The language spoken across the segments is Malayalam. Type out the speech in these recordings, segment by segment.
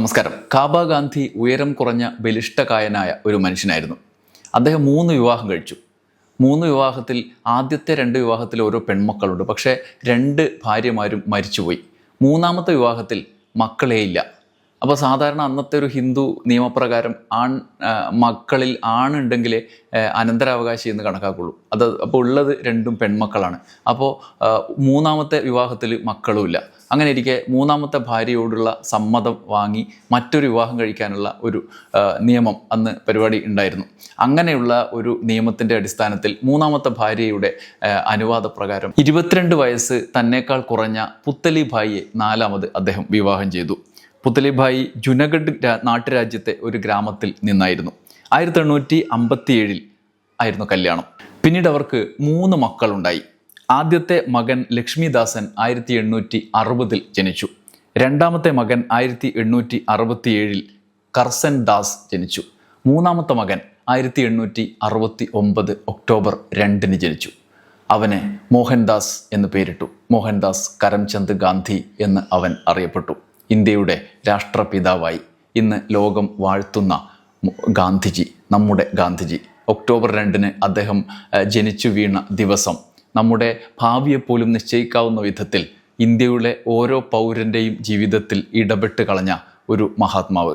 നമസ്കാരം. കാബ ഗാന്ധി ഉയരം കുറഞ്ഞ ബലിഷ്ഠകായനായ ഒരു മനുഷ്യനായിരുന്നു. അദ്ദേഹം മൂന്ന് വിവാഹം കഴിച്ചു. മൂന്ന് വിവാഹത്തിൽ ആദ്യത്തെ രണ്ട് വിവാഹത്തിൽ ഓരോ പെൺമക്കളുണ്ട്. പക്ഷേ രണ്ട് ഭാര്യമാരും മരിച്ചുപോയി. മൂന്നാമത്തെ വിവാഹത്തിൽ മക്കളേയില്ല. അപ്പോൾ സാധാരണ അന്നത്തെ ഒരു ഹിന്ദു നിയമപ്രകാരം ആൺ മക്കളിൽ ആണുണ്ടെങ്കിലേ ആ, അനന്തരാവകാശി എന്ന് കണക്കാക്കുള്ളൂ. അത് അപ്പോൾ ഉള്ളത് രണ്ടും പെൺമക്കളാണ്. അപ്പോൾ മൂന്നാമത്തെ വിവാഹത്തിൽ മക്കളുമില്ല അങ്ങനെ ഇരിക്കെ മൂന്നാമത്തെ ഭാര്യയോടുള്ള സമ്മതം വാങ്ങി മറ്റൊരു വിവാഹം കഴിക്കാനുള്ള ഒരു നിയമം അന്ന് പരിപാടി ഉണ്ടായിരുന്നു. അങ്ങനെയുള്ള ഒരു നിയമത്തിന്റെ അടിസ്ഥാനത്തിൽ മൂന്നാമത്തെ ഭാര്യയുടെ അനുവാദപ്രകാരം ഇരുപത്തിരണ്ട് വയസ്സ് തന്നേക്കാൾ കുറഞ്ഞ പുത്തലി ഭായിയെ നാലാമത് അദ്ദേഹം വിവാഹം ചെയ്തു. പുത്തലിഭായി ജുനഗഡ് നാട്ടുരാജ്യത്തെ ഒരു ഗ്രാമത്തിൽ നിന്നായിരുന്നു. ആയിരത്തി എണ്ണൂറ്റി അമ്പത്തി ഏഴിൽ ആയിരുന്നു കല്യാണം. പിന്നീട് അവർക്ക് മൂന്ന് മക്കളുണ്ടായി. ആദ്യത്തെ മകൻ ലക്ഷ്മിദാസൻ ആയിരത്തി എണ്ണൂറ്റി അറുപതിൽ ജനിച്ചു. രണ്ടാമത്തെ മകൻ ആയിരത്തി എണ്ണൂറ്റി അറുപത്തി ഏഴിൽ കർസൻ ദാസ് ജനിച്ചു. മൂന്നാമത്തെ മകൻ ആയിരത്തി എണ്ണൂറ്റി അറുപത്തി ഒമ്പത് ഒക്ടോബർ രണ്ടിന് ജനിച്ചു. അവനെ മോഹൻദാസ് എന്ന് പേരിട്ടു. മോഹൻദാസ് കരംചന്ദ് ഗാന്ധി എന്ന് അവൻ അറിയപ്പെട്ടു. ഇന്ത്യയുടെ രാഷ്ട്രപിതാവായി ഇന്ന് ലോകം വാഴ്ത്തുന്ന ഗാന്ധിജി നമ്മുടെ ഗാന്ധിജി. ഒക്ടോബർ രണ്ടിന് അദ്ദേഹം ജനിച്ചു വീണ ദിവസം നമ്മുടെ ഭാവിയെപ്പോലും നിശ്ചയിക്കാവുന്ന വിധത്തിൽ ഇന്ത്യയുടെ ഓരോ പൗരന്റെയും ജീവിതത്തിൽ ഇടപെട്ട് കളഞ്ഞ ഒരു മഹാത്മാവ്.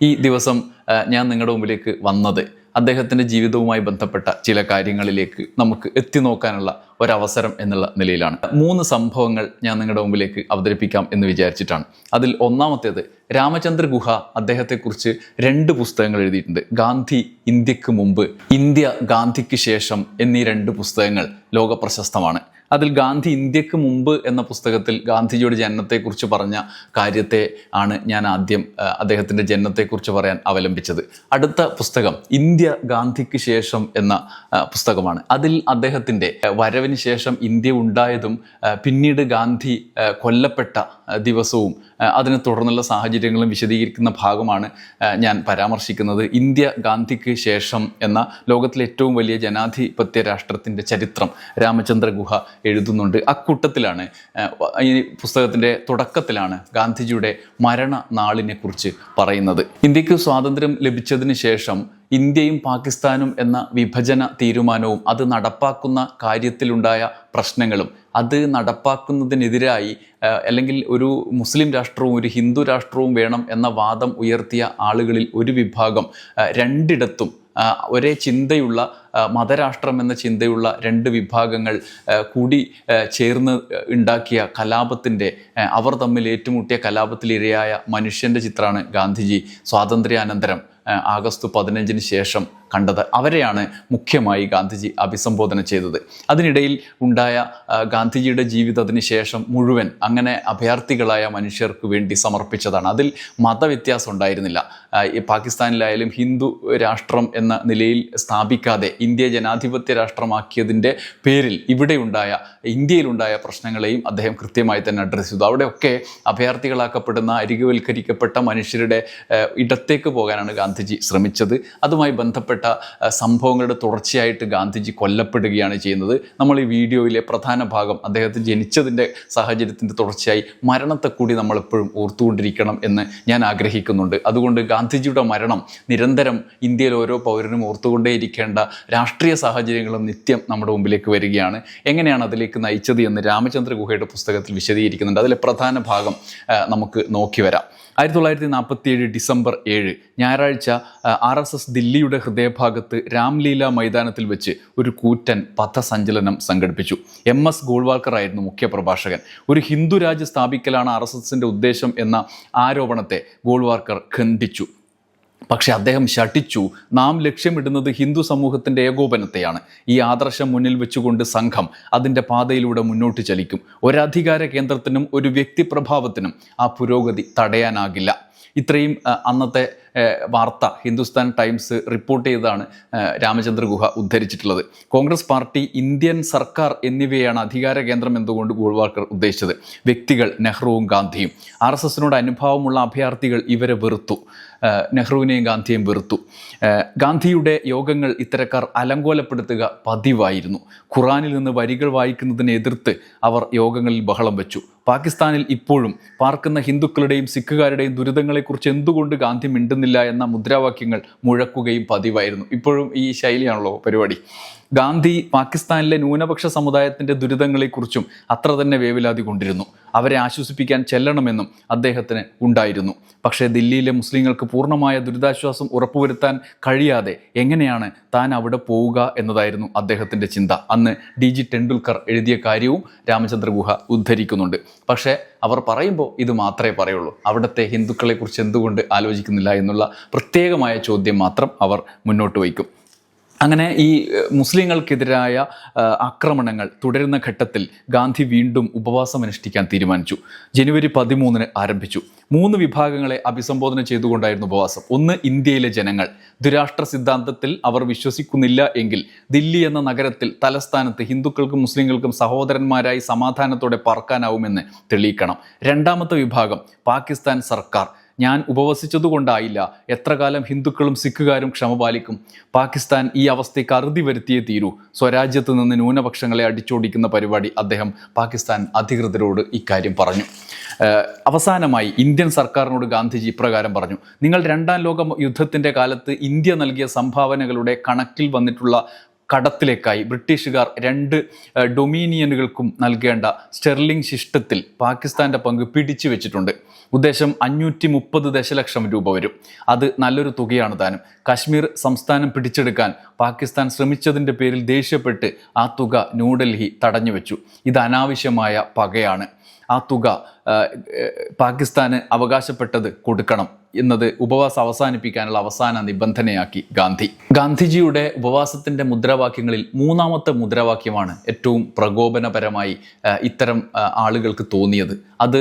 ഈ ദിവസം ഞാൻ നിങ്ങളുടെ മുമ്പിലേക്ക് വന്നത് അദ്ദേഹത്തിന്റെ ജീവിതവുമായി ബന്ധപ്പെട്ട ചില കാര്യങ്ങളിലേക്ക് നമുക്ക് എത്തി നോക്കാനുള്ള ഒരവസരം എന്നുള്ള നിലയിലാണ്. മൂന്ന് സംഭവങ്ങൾ ഞാൻ നിങ്ങളുടെ മുമ്പിലേക്ക് അവതരിപ്പിക്കാം എന്ന് വിചാരിച്ചിട്ടാണ്. അതിൽ ഒന്നാമത്തേത് രാമചന്ദ്ര ഗുഹ അദ്ദേഹത്തെക്കുറിച്ച് രണ്ട് പുസ്തകങ്ങൾ എഴുതിയിട്ടുണ്ട്. ഗാന്ധി ഇന്ത്യയ്ക്ക് മുമ്പ് ഇന്ത്യ ഗാന്ധിക്ക് ശേഷം എന്നീ രണ്ട് പുസ്തകങ്ങൾ ലോക പ്രശസ്തമാണ് അതിൽ ഗാന്ധി ഇന്ത്യയ്ക്ക് മുമ്പ് എന്ന പുസ്തകത്തിൽ ഗാന്ധിജിയുടെ ജനനത്തെക്കുറിച്ച് പറഞ്ഞ കാര്യത്തെ ആണ് ഞാൻ ആദ്യം അദ്ദേഹത്തിന്റെ ജനനത്തെക്കുറിച്ച് പറയാൻ അവലംബിച്ചത്. അടുത്ത പുസ്തകം ഇന്ത്യ ഗാന്ധിക്ക് ശേഷം എന്ന പുസ്തകമാണ്. അതിൽ അദ്ദേഹത്തിന്റെ വരവിന് ശേഷം ഇന്ത്യ ഉണ്ടായതും പിന്നീട് ഗാന്ധി കൊല്ലപ്പെട്ട ദിവസവും അതിനെ തുടർന്നുള്ള സാഹചര്യങ്ങളും വിശദീകരിക്കുന്ന ഭാഗമാണ് ഞാൻ പരാമർശിക്കുന്നത്. ഇന്ത്യ ഗാന്ധിക്ക് ശേഷം എന്ന ലോകത്തിലെ ഏറ്റവും വലിയ ജനാധിപത്യ രാഷ്ട്രത്തിന്റെ ചരിത്രം രാമചന്ദ്ര ഗുഹ എഴുതുന്നുണ്ട്. അക്കൂട്ടത്തിലാണ് ഈ പുസ്തകത്തിന്റെ തുടക്കത്തിലാണ് ഗാന്ധിജിയുടെ മരണ നാളിനെക്കുറിച്ച് പറയുന്നത്. ഇന്ത്യയ്ക്ക് സ്വാതന്ത്ര്യം ലഭിച്ചതിന് ശേഷം ഇന്ത്യയും പാകിസ്ഥാനും എന്ന വിഭജന തീരുമാനവും അത് നടപ്പാക്കുന്ന കാര്യത്തിലുണ്ടായ പ്രശ്നങ്ങളും അത് നടപ്പാക്കുന്നതിനെതിരായി അല്ലെങ്കിൽ ഒരു മുസ്ലിം രാഷ്ട്രവും ഒരു ഹിന്ദു രാഷ്ട്രവും വേണം എന്ന വാദം ഉയർത്തിയ ആളുകളിൽ ഒരു വിഭാഗം രണ്ടിടത്തും ഒരേ ചിന്തയുള്ള മതരാഷ്ട്രം എന്ന ചിന്തയുള്ള രണ്ട് വിഭാഗങ്ങൾ കൂടി ചേർന്ന് ഉണ്ടാക്കിയ കലാപത്തിന്റെ അവർ തമ്മിൽ ഏറ്റുമുട്ടിയ കലാപത്തിലിരയായ മനുഷ്യന്റെ ചിത്രമാണ് ഗാന്ധിജി സ്വാതന്ത്ര്യാനന്തരം ആഗസ്റ്റ് പതിനഞ്ചിന് ശേഷം കണ്ടത്. അവരെയാണ് മുഖ്യമായി ഗാന്ധിജി അഭിസംബോധന ചെയ്തത്. അതിനിടയിൽ ഉണ്ടായ ഗാന്ധിജിയുടെ ജീവിതത്തിന് ശേഷം മുഴുവൻ അങ്ങനെ അഭയാർത്ഥികളായ മനുഷ്യർക്ക് വേണ്ടി സമർപ്പിച്ചതാണ്. അതിൽ മതവ്യത്യാസം ഉണ്ടായിരുന്നില്ല. പാകിസ്ഥാനിലായാലും ഹിന്ദു രാഷ്ട്രം എന്ന നിലയിൽ സ്ഥാപിക്കാതെ ഇന്ത്യ ജനാധിപത്യ രാഷ്ട്രമാക്കിയതിന്റെ പേരിൽ ഇവിടെയുണ്ടായ ഇന്ത്യയിലുണ്ടായ പ്രശ്നങ്ങളെയും അദ്ദേഹം കൃത്യമായി തന്നെ അഡ്രസ്സ് ചെയ്തു. അവിടെയൊക്കെ അഭയാർത്ഥികളാക്കപ്പെടുന്ന അരികുവൽക്കരിക്കപ്പെട്ട മനുഷ്യരുടെ ഇടത്തേക്ക് പോകാനാണ് ഗാന്ധിജി ശ്രമിച്ചത്. അതുമായി ബന്ധപ്പെട്ട സംഭവങ്ങളുടെ തുടർച്ചയായിട്ട് ഗാന്ധിജി കൊല്ലപ്പെടുകയാണ് ചെയ്യുന്നത്. നമ്മൾ ഈ വീഡിയോയിലെ പ്രധാന ഭാഗം അദ്ദേഹത്തിന് ജനിച്ചതിന്റെ സാഹചര്യത്തിന്റെ തുടർച്ചയായി മരണത്തെ കൂടി നമ്മളെപ്പോഴും ഓർത്തുകൊണ്ടിരിക്കണം എന്ന് ഞാൻ ആഗ്രഹിക്കുന്നുണ്ട്. അതുകൊണ്ട് ഗാന്ധിജിയുടെ മരണം നിരന്തരം ഇന്ത്യയിൽ ഓരോ പൗരനും ഓർത്തുകൊണ്ടേയിരിക്കേണ്ട രാഷ്ട്രീയ സാഹചര്യങ്ങളും നിത്യം നമ്മുടെ മുമ്പിലേക്ക് വരികയാണ്. എങ്ങനെയാണ് അതിലേക്ക് നയിച്ചത് എന്ന് രാമചന്ദ്ര ഗുഹയുടെ പുസ്തകത്തിൽ വിശദീകരിക്കുന്നുണ്ട്. അതിലെ പ്രധാന ഭാഗം നമുക്ക് നോക്കി വരാം. ആയിരത്തി തൊള്ളായിരത്തി നാൽപ്പത്തി ഏഴ് ഡിസംബർ ഏഴ് ഞായറാഴ്ച ആർ എസ് എസ് ദില്ലിയുടെ ഹൃദയഭാഗത്ത് രാംലീല മൈതാനത്തിൽ വെച്ച് ഒരു കൂറ്റൻ പഥസഞ്ചലനം സംഘടിപ്പിച്ചു. എം എസ് ഗോൾവാൾക്കർ ആയിരുന്നു മുഖ്യ പ്രഭാഷകൻ ഒരു ഹിന്ദു രാജ്യം സ്ഥാപിക്കലാണ് ആർ എസ് എസിന്റെ ഉദ്ദേശം എന്ന ആരോപണത്തെ ഗോൾവാൾക്കർ ഖണ്ഡിച്ചു. പക്ഷെ അദ്ദേഹം ശഠിച്ചു നാം ലക്ഷ്യമിടുന്നത് ഹിന്ദു സമൂഹത്തിന്റെ ഏകോപനത്തെയാണ്. ഈ ആദർശം മുന്നിൽ വെച്ചുകൊണ്ട് സംഘം അതിന്റെ പാതയിലൂടെ മുന്നോട്ട് ചലിക്കും. ഒരധികാര കേന്ദ്രത്തിനും ഒരു വ്യക്തിപ്രഭാവത്തിനും ആ പുരോഗതി തടയാനാകില്ല. ഇത്രയും അന്നത്തെ വാർത്ത ഹിന്ദുസ്ഥാൻ ടൈംസ് റിപ്പോർട്ട് ചെയ്തതാണ് രാമചന്ദ്ര ഗുഹ ഉദ്ധരിച്ചിട്ടുള്ളത്. കോൺഗ്രസ് പാർട്ടി ഇന്ത്യൻ സർക്കാർ എന്നിവയാണ് അധികാര കേന്ദ്രം എന്തുകൊണ്ട് ഗോൾവാൾക്കർ ഉദ്ദേശിച്ചത്. വ്യക്തികൾ നെഹ്റുവും ഗാന്ധിയും. ആർ എസ് എസിനോട് അനുഭാവമുള്ള അഭയാർത്ഥികൾ ഇവരെ വെറുത്തു. നെഹ്റുവിനെയും ഗാന്ധിയെയും വെറുത്തു. ഗാന്ധിയുടെ യോഗങ്ങൾ ഇത്തരക്കാർ അലങ്കോലപ്പെടുത്തുക പതിവായിരുന്നു. ഖുറാനിൽ നിന്ന് വരികൾ വായിക്കുന്നതിനെ എതിർത്ത് അവർ യോഗങ്ങളിൽ ബഹളം വെച്ചു. പാകിസ്ഥാനിൽ ഇപ്പോഴും പാർക്കുന്ന ഹിന്ദുക്കളുടെയും സിഖുകാരുടെയും ദുരിതങ്ങളെക്കുറിച്ച് എന്തുകൊണ്ട് ഗാന്ധി മിണ്ടുന്നില്ല? എന്ന മുദ്രാവാക്യങ്ങൾ മുഴക്കുകയും പതിവായിരുന്നു. ഇപ്പോഴും ഈ ശൈലിയാണല്ലോ പരിപാടി. ഗാന്ധി പാകിസ്ഥാനിലെ ന്യൂനപക്ഷ സമുദായത്തിന്റെ ദുരിതങ്ങളെക്കുറിച്ചും അത്ര തന്നെ വേവലാതി കൊണ്ടിരുന്നു. അവരെ ആശ്വസിപ്പിക്കാൻ ചെല്ലണമെന്നും അദ്ദേഹത്തിന് ഉണ്ടായിരുന്നു. പക്ഷേ ദില്ലിയിലെ മുസ്ലിങ്ങൾക്ക് പൂർണമായ ദുരിതാശ്വാസം ഉറപ്പുവരുത്താൻ കഴിയാതെ എങ്ങനെയാണ് താൻ അവിടെ പോവുക എന്നതായിരുന്നു അദ്ദേഹത്തിന്റെ ചിന്ത. അന്ന് ഡി ജി ടെണ്ടുൽക്കർ എഴുതിയ കാര്യവും രാമചന്ദ്ര ഗുഹ ഉദ്ധരിക്കുന്നുണ്ട്. പക്ഷേ അവർ പറയുമ്പോൾ ഇത് മാത്രമേ പറയുള്ളൂ. അവിടുത്തെ ഹിന്ദുക്കളെക്കുറിച്ച് എന്തുകൊണ്ട് ആലോചിക്കുന്നില്ല എന്നുള്ള പ്രത്യേകമായ ചോദ്യം മാത്രം അവർ മുന്നോട്ട് വയ്ക്കും. അങ്ങനെ ഈ മുസ്ലിങ്ങൾക്കെതിരായ ആക്രമണങ്ങൾ തുടരുന്ന ഘട്ടത്തിൽ ഗാന്ധി വീണ്ടും ഉപവാസം അനുഷ്ഠിക്കാൻ തീരുമാനിച്ചു. ജനുവരി പതിമൂന്നിന് ആരംഭിച്ചു. മൂന്ന് വിഭാഗങ്ങളെ അഭിസംബോധന ചെയ്തുകൊണ്ടായിരുന്നു ഉപവാസം. ഒന്ന് ഇന്ത്യയിലെ ജനങ്ങൾ. ദുരാഷ്ട്ര സിദ്ധാന്തത്തിൽ അവർ വിശ്വസിക്കുന്നില്ല എങ്കിൽ ദില്ലി എന്ന നഗരത്തിൽ തലസ്ഥാനത്ത് ഹിന്ദുക്കൾക്കും മുസ്ലിങ്ങൾക്കും സഹോദരന്മാരായി സമാധാനത്തോടെ പാർക്കാനാവുമെന്ന് തെളിയിക്കണം. രണ്ടാമത്തെ വിഭാഗം പാകിസ്ഥാൻ സർക്കാർ. ഞാൻ ഉപവസിച്ചതുകൊണ്ടായില്ല. എത്ര കാലം ഹിന്ദുക്കളും സിഖുകാരും ക്ഷമ പാലിക്കും. പാകിസ്ഥാൻ ഈ അവസ്ഥയ്ക്ക് അറുതി വരുത്തിയേ തീരൂ. സ്വരാജ്യത്ത് നിന്ന് ന്യൂനപക്ഷങ്ങളെ അടിച്ചോടിക്കുന്ന പരിപാടി അദ്ദേഹം പാകിസ്ഥാൻ അധികൃതരോട് ഇക്കാര്യം പറഞ്ഞു. അവസാനമായി ഇന്ത്യൻ സർക്കാരിനോട് ഗാന്ധിജി ഇപ്രകാരം പറഞ്ഞു. നിങ്ങൾ രണ്ടാം ലോക യുദ്ധത്തിന്റെ കാലത്ത് ഇന്ത്യ നൽകിയ സംഭാവനകളുടെ കണക്കിൽ വന്നിട്ടുള്ള കടത്തിലേക്കായി ബ്രിട്ടീഷുകാർ രണ്ട് ഡൊമീനിയനുകൾക്കും നൽകേണ്ട സ്റ്റെർലിംഗ് ശിഷ്ടത്തിൽ പാകിസ്ഥാന്റെ പങ്ക് പിടിച്ചു വെച്ചിട്ടുണ്ട്. ഉദ്ദേശം അഞ്ഞൂറ്റി മുപ്പത് ദശലക്ഷം രൂപ വരും. അത് നല്ലൊരു തുകയാണ് താനും. കാശ്മീർ സംസ്ഥാനം പിടിച്ചെടുക്കാൻ പാകിസ്ഥാൻ ശ്രമിച്ചതിന്റെ പേരിൽ ദേഷ്യപ്പെട്ട് ആ തുക ന്യൂഡൽഹി തടഞ്ഞു വെച്ചു. ഇത് അനാവശ്യമായ പകയാണ്. ആ തുക പാകിസ്ഥാന് അവകാശപ്പെട്ടത് കൊടുക്കണം എന്നത് ഉപവാസം അവസാനിപ്പിക്കാനുള്ള അവസാന നിബന്ധനയാക്കി ഗാന്ധി. ഗാന്ധിജിയുടെ ഉപവാസത്തിന്റെ മുദ്രാവാക്യങ്ങളിൽ മൂന്നാമത്തെ മുദ്രാവാക്യമാണ് ഏറ്റവും പ്രകോപനപരമായി ഇത്തരം ആളുകൾക്ക് തോന്നിയത്. അത്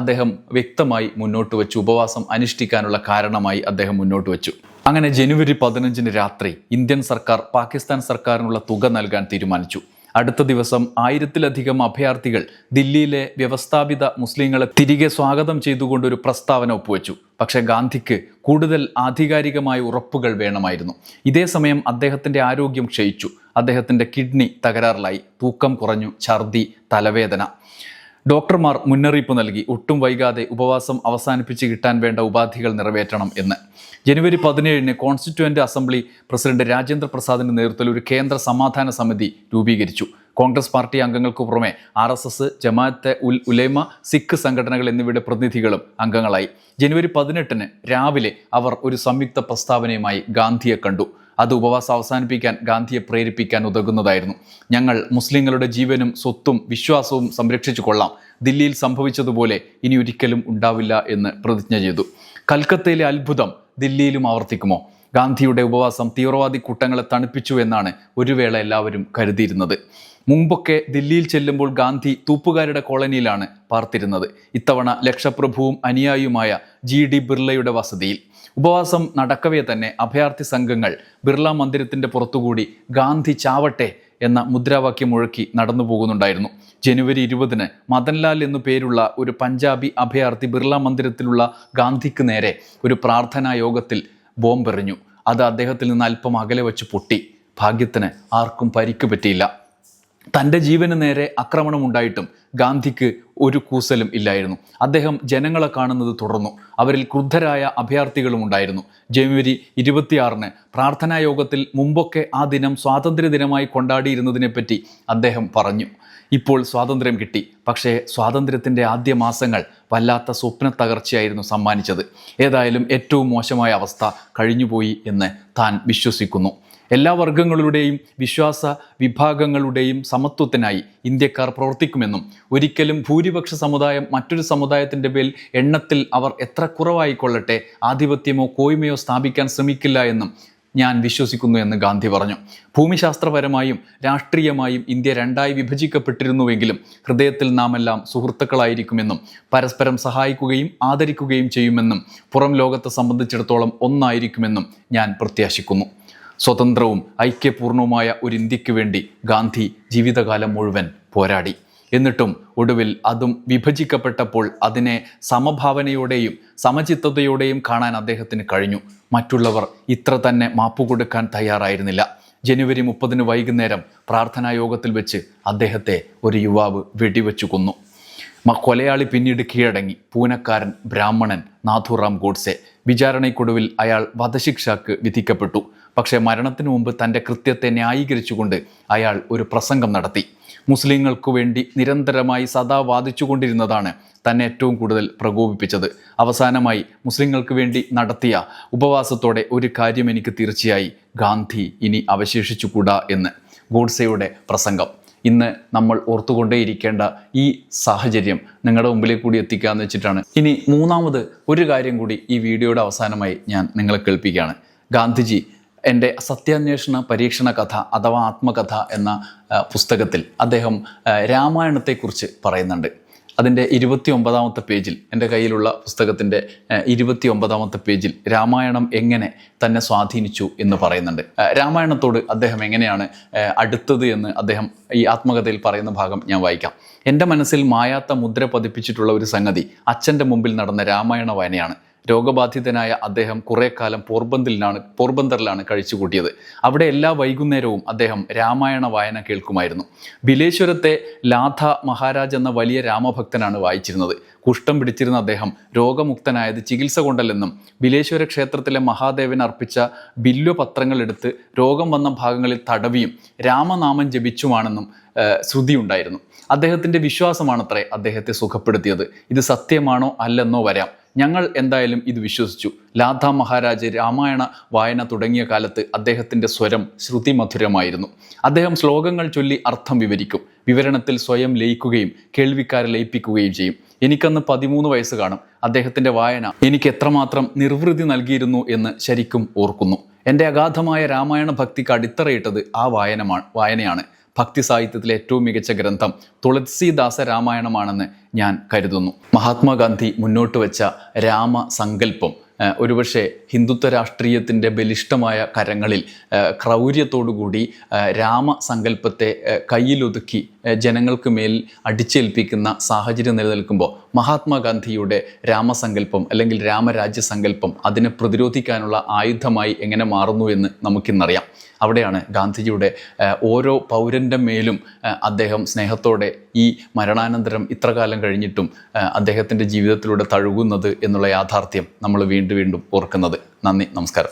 അദ്ദേഹം വ്യക്തമായി മുന്നോട്ട് വെച്ചു. ഉപവാസം അനുഷ്ഠിക്കാനുള്ള കാരണമായി അദ്ദേഹം മുന്നോട്ട് വെച്ചു. അങ്ങനെ ജനുവരി പതിനഞ്ചിന് രാത്രി ഇന്ത്യൻ സർക്കാർ പാകിസ്ഥാൻ സർക്കാരിനുള്ള തുക നൽകാൻ തീരുമാനിച്ചു. അടുത്ത ദിവസം ആയിരത്തിലധികം അഭയാർത്ഥികൾ ദില്ലിയിലെ വ്യവസ്ഥാപിത മുസ്ലിങ്ങളെ തിരികെ സ്വാഗതം ചെയ്തുകൊണ്ട് ഒരു പ്രസ്താവന ഒപ്പുവെച്ചു. പക്ഷേ ഗാന്ധിക്ക് കൂടുതൽ ആധികാരികമായ ഉറപ്പുകൾ വേണമായിരുന്നു. ഇതേ സമയം അദ്ദേഹത്തിന്റെ ആരോഗ്യം ക്ഷയിച്ചു. അദ്ദേഹത്തിന്റെ കിഡ്നി തകരാറിലായി. തൂക്കം കുറഞ്ഞു. ഛർദി തലവേദന. ഡോക്ടർമാർ മുന്നറിയിപ്പ് നൽകി ഒട്ടും വൈകാതെ ഉപവാസം അവസാനിപ്പിച്ച് കിട്ടാൻ വേണ്ട ഉപാധികൾ നിറവേറ്റണം എന്ന്. ജനുവരി പതിനേഴിന് കോൺസ്റ്റിറ്റ്യൂവന്റ് അസംബ്ലി പ്രസിഡന്റ് രാജേന്ദ്ര പ്രസാദിന്റെ നേതൃത്വത്തിൽ ഒരു കേന്ദ്ര സമാധാന സമിതി രൂപീകരിച്ചു. കോൺഗ്രസ് പാർട്ടി അംഗങ്ങൾക്ക് പുറമെ R S S Jamaat ul Ulama Sikh സംഘടനകൾ എന്നിവയുടെ പ്രതിനിധികളും അംഗങ്ങളായി. ജനുവരി പതിനെട്ടിന് രാവിലെ അവർ ഒരു സംയുക്ത പ്രസ്താവനയുമായി ഗാന്ധിയെ കണ്ടു. അത് ഉപവാസം അവസാനിപ്പിക്കാൻ ഗാന്ധിയെ പ്രേരിപ്പിക്കാൻ ഉതകുന്നതായിരുന്നു. ഞങ്ങൾ മുസ്ലിങ്ങളുടെ ജീവനും സ്വത്തും വിശ്വാസവും സംരക്ഷിച്ചു കൊള്ളാം. ദില്ലിയിൽ സംഭവിച്ചതുപോലെ ഇനി ഒരിക്കലും ഉണ്ടാവില്ല എന്ന് പ്രതിജ്ഞ ചെയ്തു. കൽക്കത്തയിലെ അത്ഭുതം ദില്ലിയിലും ആവർത്തിക്കുമോ? ഗാന്ധിയുടെ ഉപവാസം തീവ്രവാദി കൂട്ടങ്ങളെ തണുപ്പിച്ചു എന്നാണ് ഒരു വേള എല്ലാവരും കരുതിയിരുന്നത്. മുമ്പൊക്കെ ദില്ലിയിൽ ചെല്ലുമ്പോൾ ഗാന്ധി തൂപ്പുകാരുടെ കോളനിയിലാണ് പാർത്തിരുന്നത്. ഇത്തവണ ലക്ഷപ്രഭുവും അനുയായിയുമായ ജി ഡി ബിർളയുടെ വസതിയിൽ. ഉപവാസം നടക്കവേ തന്നെ അഭയാർത്ഥി സംഘങ്ങൾ ബിർള മന്ദിരത്തിന്റെ പുറത്തുകൂടി ഗാന്ധി ചാവട്ടെ എന്ന മുദ്രാവാക്യം മുഴക്കി നടന്നു പോകുന്നുണ്ടായിരുന്നു. ജനുവരി ഇരുപതിന് മദൻലാൽ എന്നു പേരുള്ള ഒരു പഞ്ചാബി അഭയാർത്ഥി ബിർള മന്ദിരത്തിലുള്ള ഗാന്ധിക്ക് നേരെ ഒരു പ്രാർത്ഥനാ യോഗത്തിൽ ബോംബെറിഞ്ഞു. അത് അദ്ദേഹത്തിൽ നിന്ന് അല്പം അകലെ വെച്ച് പൊട്ടി. ഭാഗ്യത്തിന് ആർക്കും പരിക്ക് പറ്റിയില്ല. തന്റെ ജീവന് നേരെ ആക്രമണമുണ്ടായിട്ടും ഗാന്ധിക്ക് ഒരു കൂസലും ഇല്ലായിരുന്നു. അദ്ദേഹം ജനങ്ങളെ കാണുന്നത് തുടർന്നു. അവരിൽ ക്രുദ്ധരായ അഭയാർത്ഥികളും ഉണ്ടായിരുന്നു. ജനുവരി ഇരുപത്തിയാറിന് പ്രാർത്ഥനാ യോഗത്തിൽ മുമ്പൊക്കെ ആ ദിനം സ്വാതന്ത്ര്യ ദിനമായി കൊണ്ടാടിയിരുന്നതിനെപ്പറ്റി അദ്ദേഹം പറഞ്ഞു. ഇപ്പോൾ സ്വാതന്ത്ര്യം കിട്ടി. പക്ഷേ സ്വാതന്ത്ര്യത്തിന്റെ ആദ്യ മാസങ്ങൾ വല്ലാത്ത സ്വപ്ന തകർച്ചയായിരുന്നു സമ്മാനിച്ചത്. ഏതായാലും ഏറ്റവും മോശമായ അവസ്ഥ കഴിഞ്ഞുപോയി എന്ന് താൻ വിശ്വസിക്കുന്നു. എല്ലാ വർഗങ്ങളുടെയും വിശ്വാസ വിഭാഗങ്ങളുടെയും സമത്വത്തിനായി ഇന്ത്യക്കാർ പ്രവർത്തിക്കുമെന്നും ഒരിക്കലും ഭൂരിപക്ഷ സമുദായം മറ്റൊരു സമുദായത്തിന്റെ പേരിൽ എണ്ണത്തിൽ അവർ എത്ര കുറവായിക്കൊള്ളട്ടെ ആധിപത്യമോ കോയ്മയോ സ്ഥാപിക്കാൻ ശ്രമിക്കില്ല എന്നും ഞാൻ വിശ്വസിക്കുന്നു എന്ന് ഗാന്ധി പറഞ്ഞു. ഭൂമിശാസ്ത്രപരമായും രാഷ്ട്രീയമായും ഇന്ത്യ രണ്ടായി വിഭജിക്കപ്പെട്ടിരുന്നുവെങ്കിലും ഹൃദയത്തിൽ നാം എല്ലാം സുഹൃത്തുക്കളായിരിക്കുമെന്നും പരസ്പരം സഹായിക്കുകയും ആദരിക്കുകയും ചെയ്യുമെന്നും പുറം ലോകത്തെ സംബന്ധിച്ചിടത്തോളം ഒന്നായിരിക്കുമെന്നും ഞാൻ പ്രത്യാശിക്കുന്നു. സ്വതന്ത്രവും ഐക്യപൂർണവുമായ ഒരു ഇന്ത്യയ്ക്ക് വേണ്ടി ഗാന്ധി ജീവിതകാലം മുഴുവൻ പോരാടി. എന്നിട്ടും ഒടുവിൽ അതും വിഭജിക്കപ്പെട്ടപ്പോൾ അതിനെ സമഭാവനയോടെയും സമചിത്തതയോടെയും കാണാൻ അദ്ദേഹത്തിന് കഴിഞ്ഞു. മറ്റുള്ളവർ ഇത്ര തന്നെ മാപ്പു കൊടുക്കാൻ തയ്യാറായിരുന്നില്ല. ജനുവരി മുപ്പതിന് വൈകുന്നേരം പ്രാർത്ഥനാ യോഗത്തിൽ വെച്ച് അദ്ദേഹത്തെ ഒരു യുവാവ് വെടിവെച്ചു കൊന്നു. മ കൊലയാളി പിന്നീട് കീഴടങ്ങി. പൂനക്കാരൻ ബ്രാഹ്മണൻ നാഥുറാം ഗോഡ്സെ. വിചാരണയ്ക്കൊടുവിൽ അയാൾ വധശിക്ഷക്ക് വിധിക്കപ്പെട്ടു. പക്ഷേ മരണത്തിന് മുമ്പ് തന്റെ കൃത്യത്തെ ന്യായീകരിച്ചുകൊണ്ട് അയാൾ ഒരു പ്രസംഗം നടത്തി. മുസ്ലിങ്ങൾക്ക് വേണ്ടി നിരന്തരമായി സദാ വാദിച്ചുകൊണ്ടിരുന്നതാണ് തന്നെ ഏറ്റവും കൂടുതൽ പ്രകോപിപ്പിച്ചത്. അവസാനമായി മുസ്ലിങ്ങൾക്ക് വേണ്ടി നടത്തിയ ഉപവാസത്തോടെ ഒരു കാര്യം എനിക്ക് തീർച്ചയായി ഗാന്ധി ഇനി അവശേഷിച്ചുകൂടാ എന്ന് ഗോഡ്സെയുടെ പ്രസംഗം. ഇന്ന് നമ്മൾ ഓർത്തുകൊണ്ടേയിരിക്കേണ്ട ഈ സാഹചര്യം നിങ്ങളുടെ മുമ്പിലേക്ക് കൂടി എത്തിക്കുക എന്ന് വെച്ചിട്ടാണ്. ഇനി മൂന്നാമത് ഒരു കാര്യം കൂടി ഈ വീഡിയോയുടെ അവസാനമായി ഞാൻ നിങ്ങളെ കേൾപ്പിക്കുകയാണ്. ഗാന്ധിജി എന്റെ സത്യാന്വേഷണ പരീക്ഷണ കഥ അഥവാ ആത്മകഥ എന്ന പുസ്തകത്തിൽ അദ്ദേഹം രാമായണത്തെക്കുറിച്ച് പറയുന്നുണ്ട്. അതിന്റെ ഇരുപത്തി ഒമ്പതാമത്തെ പേജിൽ എന്റെ കയ്യിലുള്ള പുസ്തകത്തിന്റെ ഇരുപത്തി ഒമ്പതാമത്തെ പേജിൽ രാമായണം എങ്ങനെ തന്നെ സ്വാധീനിച്ചു എന്ന് പറയുന്നുണ്ട്. രാമായണത്തോട് അദ്ദേഹം എങ്ങനെയാണ് അടുത്തത് എന്ന് അദ്ദേഹം ഈ ആത്മകഥയിൽ പറയുന്ന ഭാഗം ഞാൻ വായിക്കാം. എന്റെ മനസ്സിൽ മായാത്ത മുദ്ര പതിപ്പിച്ചിട്ടുള്ള ഒരു സംഗതി അച്ഛന്റെ മുമ്പിൽ നടന്ന രാമായണ വായനയാണ്. രോഗബാധിതനായ അദ്ദേഹം കുറെ കാലം പോർബന്തറിലാണ് പോർബന്തറിലാണ് കഴിച്ചുകൂട്ടിയത്. അവിടെ എല്ലാ വൈകുന്നേരവും അദ്ദേഹം രാമായണ വായന കേൾക്കുമായിരുന്നു. ബിലേശ്വരത്തെ ലാഥ മഹാരാജ് എന്ന വലിയ രാമഭക്തനാണ് വായിച്ചിരുന്നത്. കുഷ്ഠം പിടിച്ചിരുന്ന അദ്ദേഹം രോഗമുക്തനായത് ചികിത്സ കൊണ്ടല്ലെന്നും ബിലേശ്വര ക്ഷേത്രത്തിലെ മഹാദേവൻ അർപ്പിച്ച ബില്വപത്രങ്ങൾ എടുത്ത് രോഗം വന്ന ഭാഗങ്ങളിൽ തടവിയും രാമനാമം ജപിച്ചുമാണെന്നും ശ്രുതിയുണ്ടായിരുന്നു അദ്ദേഹത്തിന്റെ വിശ്വാസമാണത്രേ അദ്ദേഹത്തെ സുഖപ്പെടുത്തിയത്. ഇത് സത്യമാണോ അല്ലെന്നോ വരാം. ഞങ്ങൾ എന്തായാലും ഇത് വിശ്വസിച്ചു. ലാഥ മഹാരാജ് രാമായണ വായന തുടങ്ങിയ കാലത്ത് അദ്ദേഹത്തിന്റെ സ്വരം ശ്രുതിമധുരമായിരുന്നു. അദ്ദേഹം ശ്ലോകങ്ങൾ ചൊല്ലി അർത്ഥം വിവരിക്കും. വിവരണത്തിൽ സ്വയം ലയിക്കുകയും കേൾവിക്കാരെ ലയിപ്പിക്കുകയും ചെയ്യും. എനിക്കന്ന് പതിമൂന്ന് വയസ്സ് കാണും. അദ്ദേഹത്തിന്റെ വായന എനിക്ക് എത്രമാത്രം നിർവൃതി നൽകിയിരുന്നു എന്ന് ശരിക്കും ഓർക്കുന്നു. എന്റെ അഗാധമായ രാമായണ ഭക്തിക്ക് അടിത്തറയിട്ടത് ആ വായനമാണ് വായനയാണ്. ഭക്തി സാഹിത്യത്തിലെ ഏറ്റവും മികച്ച ഗ്രന്ഥം തുളസിദാസ രാമായണമാണെന്ന് ഞാൻ കരുതുന്നു. മഹാത്മാഗാന്ധി മുന്നോട്ട് വെച്ച രാമ സങ്കല്പം ഒരുപക്ഷെ ഹിന്ദുത്വ രാഷ്ട്രീയത്തിന്റെ ബലിഷ്ടമായ കരങ്ങളിൽ ക്രൗര്യത്തോടുകൂടി രാമസങ്കല്പത്തെ കയ്യിലൊതുക്കി ജനങ്ങൾക്ക് മേൽ അടിച്ചേൽപ്പിക്കുന്ന സാഹചര്യം നിലനിൽക്കുമ്പോൾ മഹാത്മാഗാന്ധിയുടെ രാമസങ്കല്പം അല്ലെങ്കിൽ രാമരാജ്യ സങ്കല്പം അതിനെ പ്രതിരോധിക്കാനുള്ള ആയുധമായി എങ്ങനെ മാറുന്നു എന്ന് നമുക്കിന്നറിയാം. അവിടെയാണ് ഗാന്ധിജിയുടെ ഓരോ പൗരന്റെ മേലും അദ്ദേഹം സ്നേഹത്തോടെ ഈ മരണാനന്തരം ഇത്രകാലം കഴിഞ്ഞിട്ടും അദ്ദേഹത്തിന്റെ ജീവിതത്തിലൂടെ തഴുകുന്നത് എന്നുള്ള യാഥാർത്ഥ്യം നമ്മൾ വീണ്ടും വീണ്ടും ഓർക്കുന്നത്. നന്ദി നമസ്കാരം.